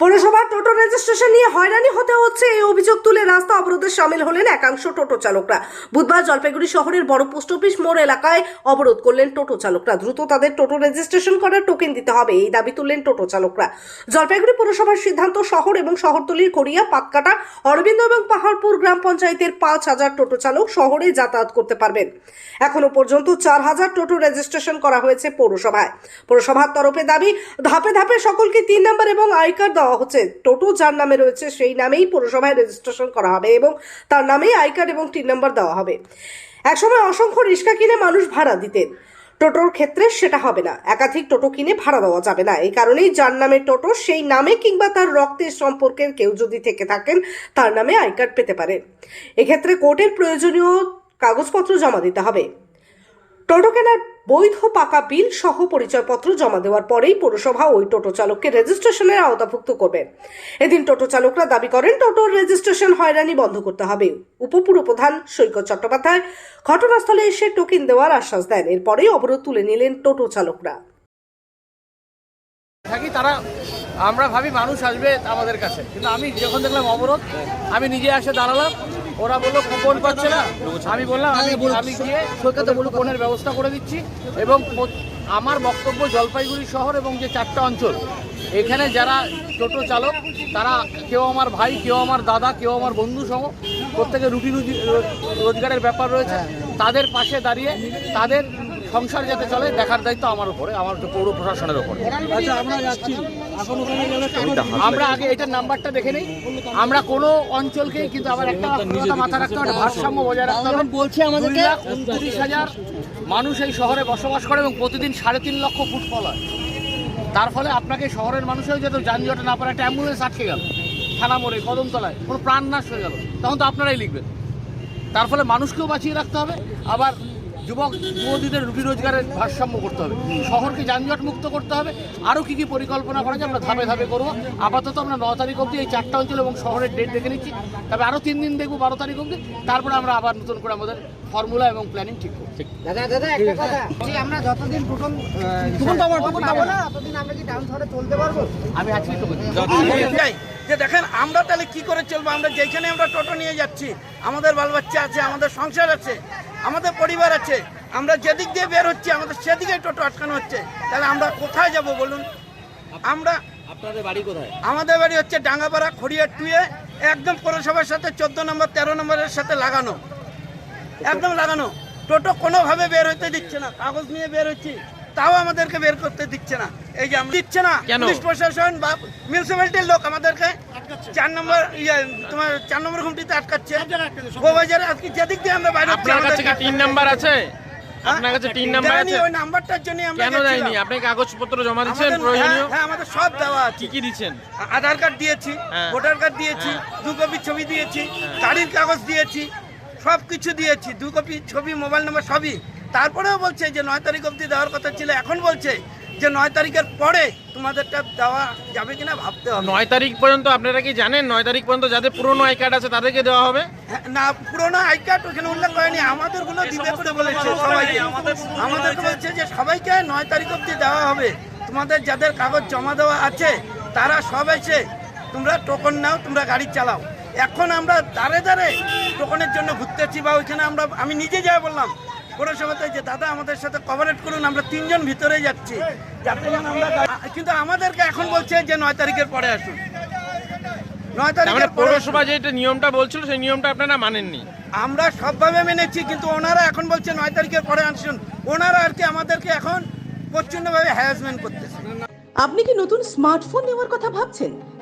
পৌরসভার টোটো রেজিস্ট্রেশন নিয়ে হয়রানি হতে হচ্ছে। এই অভিযোগ তুলে রাস্তা অবরোধে সামিল হলেন একাংশ টোটো চালকরা। বুধবার জলপাইগুড়ি শহরের বড় পোস্ট অফিস মোড় এলাকায় অবরোধ করলেন টোটো চালকরা। দ্রুত তাদের টোটো রেজিস্ট্রেশন করার টোকেন দিতে হবে, এই দাবি তুললেন টোটো চালকরা। জলপাইগুড়ি পৌরসভার সিদ্ধান্ত শহর এবং শহরতলির করিয়া, পাতকাটা, অরবিন্দ এবং পাহাড়পুর গ্রাম পঞ্চায়েতের পাঁচ হাজার টোটো চালক শহরে যাতায়াত করতে পারবেন। এখনও পর্যন্ত চার হাজার টোটো রেজিস্ট্রেশন করা হয়েছে পৌরসভায়। পৌরসভার তরফে দাবি, ধাপে ধাপে সকলকে তিন নম্বর এবং আই কার্ড দেওয়া হচ্ছে টোটো যার নামে রয়েছে সেই নামেই পৌরসভায় রেজিস্ট্রেশন করা হবে এবং তার নামেই আই কার্ড এবং তিন নম্বর দেওয়া হবে। একসময় অসংখ্য রিক্সা কিনে মানুষ ভাড়া দিতেন। টোটোর ক্ষেত্রে সেটা হবে না। একাধিক টোটো কিনে ভাড়া দেওয়া যাবে না। এই কারণেই যার নামে টোটো, সেই নামে কিংবা তার রক্তের সম্পর্কের কেউ যদি থেকে থাকেন, তার নামে আই কার্ড পেতে পারেন এক্ষেত্রে কোর্টের প্রয়োজনীয় কাগজপত্র জমা দিতে হবে। টোটো কেনার বৈধ পাকা বিল সহ পরিচয়পত্র জমা দেওয়ার পরেই পৌরসভা ওই টোটো চালককে রেজিস্ট্রেশনের আওতাভুক্ত করবে। এদিন টোটো চালকরা দাবি করেন, টোটোর রেজিস্ট্রেশন হয়রানি বন্ধ করতে হবে। উপপুরপ্রধান সৈকত চট্টোপাধ্যায় ঘটনাস্থলে এসে টোকেন দেওয়ার আশ্বাস দেন। এরপরেই অবরোধ তুলে নিলেন টোটো চালকরা। থাকি তারা, আমরা ভাবি মানুষ আসবে আমাদের কাছে। কিন্তু আমি যখন দেখলাম অবরোধ, আমি নিজে এসে দাঁড়ালাম। ওরা বলল কুপন পাচ্ছে না। আমি বললাম আমি আমি গিয়ে সৈকতে কুপনের ব্যবস্থা করে দিচ্ছি এবং আমার বক্তব্য জলপাইগুড়ি শহর এবং যে চারটা অঞ্চল। এখানে যারা টোটো চালক তারা কেউ আমার ভাই কেউ আমার দাদা কেউ আমার বন্ধু সহ প্রত্যেকের রুটি রুজি রোজগারের ব্যাপার রয়েছে। তাদের পাশে দাঁড়িয়ে তাদের সংসার যাতে চলে দেখার দায়িত্ব আমার উপরে আমার পৌর প্রশাসনের উপরে। আচ্ছা আমরা যাচ্ছি। আমরা আগে এটার নাম্বারটা দেখে নেই। আমরা কোনো অঞ্চলকেই কিন্তু আবার একটা কথা মাথা রাখতে হবে ভারসাম্য বজায় রাখতে হবে। বলছে লাখ উনত্রিশ হাজার মানুষ এই শহরে বসবাস করে এবং প্রতিদিন সাড়ে তিন লক্ষ ফুটফল হয়। তার ফলে আপনাকে শহরের মানুষেও যেহেতু যানজটে না পারে একটা অ্যাম্বুলেন্স আটকে গেল থানা মোড়ে কদমতলায় কোনো প্রাণ নাশ হয়ে গেল। তখন তো আপনারাই লিখবেন। তার ফলে মানুষকেও বাঁচিয়ে রাখতে হবে। আবার যুবক যুবতীদের রুটি রোজগারের ভারসাম্য করতে হবে। শহরকে যানজট মুক্ত করতে হবে। আরও কী কী পরিকল্পনা করা যায় আমরা ধাপে ধাপে করব। আপাতত আমরা ন তারিখ অবধি এই চারটা অঞ্চল এবং শহরের ডেট দেখে নিচ্ছি। তবে আরও তিন দিন দেখব বারো তারিখ অবধি। তারপরে আমরা আবার নতুন করে আমাদের ফর্মুলা এবং প্ল্যানিং ঠিক করব। দাদা দাদা একটা কথা। বলছি, আমরা যতদিন প্রথম টুকুন পাবো, টুকুন পাবো না? ততদিন আমরা কি টাউন শহরে চলতে পারব? আমি আজকে তো যে দেখেন আমরা তাহলে কি করে চলবো? আমরা যেখানে আমরা টোটো নিয়ে যাচ্ছি আমাদের বাল বাচ্চা আছে আমাদের সংসার আছে। আমাদের পরিবার আছে। আমরা যেদিক দিয়ে বের হচ্ছি আমাদের সেদিকে টোটো আটকানো হচ্ছে। তাহলে আমরা কোথায় যাব বলুন? আমরা আপনাদের বাড়ি কোথায়? আমাদের বাড়ি হচ্ছে ডাঙ্গাপাড়া খড়িয়া টুয়ে একদম পৌরসভার সাথে চোদ্দ নম্বর তেরো নম্বরের সাথে লাগানো। একদম লাগানো। টোটো কোনোভাবে বের হতে দিচ্ছে না। কাগজ নিয়ে বের হচ্ছি। তাও আমাদেরকে বের করতে দিচ্ছে না। এই যে আমরা দিচ্ছে না পুলিশ প্রশাসন বা মিউনিসিপ্যালিটির লোক আমাদেরকে চার নম্বর ইয়ে তোমার চার নম্বর ঘুমটিতে আটকাচ্ছে। গোবাজারে আজকে যেদিক দিয়ে আমরা বাইরে হচ্ছি আপনার কাছে কি তিন নাম্বার আছে? হ্যাঁ? আপনার কাছে তিন নাম্বার আছে? ওই নাম্বারটার জন্য আমরা কেন দেয়নি? আপনি কাগজপত্র জমা প্রয়োজনীয় হ্যাঁ, হ্যাঁ আমাদের সব দেওয়া আছে। কি আধার কার্ড দিয়েছি হ্যাঁ। ভোটার কার্ড দিয়েছি দু কপি ছবি দিয়েছি গাড়ির কাগজ দিয়েছি সব কিছু দিয়েছি। দু কপি ছবি মোবাইল নাম্বার সবই। তারপরেও বলছে যে নয় তারিখ অবধি দেওয়ার কথা ছিল এখন বলছে যে নয় তারিখের পরে তোমাদেরটা দেওয়া যাবে কিনা ভাবতে হবে। নয় তারিখ পর্যন্ত আপনারা কি জানেন? নয় তারিখ পর্যন্ত যাদের পুরনো আই কার্ড আছে তাদেরকে দেওয়া হবে? হ্যাঁ, না পুরোনো আই কার্ড ওখানে উল্লেখ করেনি আমাদেরগুলো দিবে করে বলেছে সবাইকে আমাদেরকে বলছে যে সবাইকে নয় তারিখ অবধি দেওয়া হবে। তোমাদের যাদের কাগজ জমা দেওয়া আছে তারা সব এসে তোমরা টোকন নাও তোমরা গাড়ি চালাও। এখন আমরা দাঁড়ে দাঁড়ে টোকনের জন্য ঘুরতেছি বা ওইখানে আমরা আমি নিজে যাই বললাম পৌরসভাতে যে দাদা আমাদের সাথে কভারেট করুন আমরা তিনজন ভিতরে যাচ্ছি। কিন্তু আমাদেরকে এখন বলছে যে নয় তারিখের পরে আসুন। নয় মানে তারিখের পৌরসভা যেটা নিয়মটা বলছিল সেই নিয়মটা আপনারা মানেননি? আমরা সবভাবে মেনেছি কিন্তু ওনারা এখন বলছে নয় তারিখের পরে আসুন। ওনারা আর কি আমাদেরকে এখন প্রচন্ডভাবে হ্যারাসমেন্ট করতেছে। আপনি কি নতুন স্মার্টফোন নেওয়ার কথা ভাবছেন?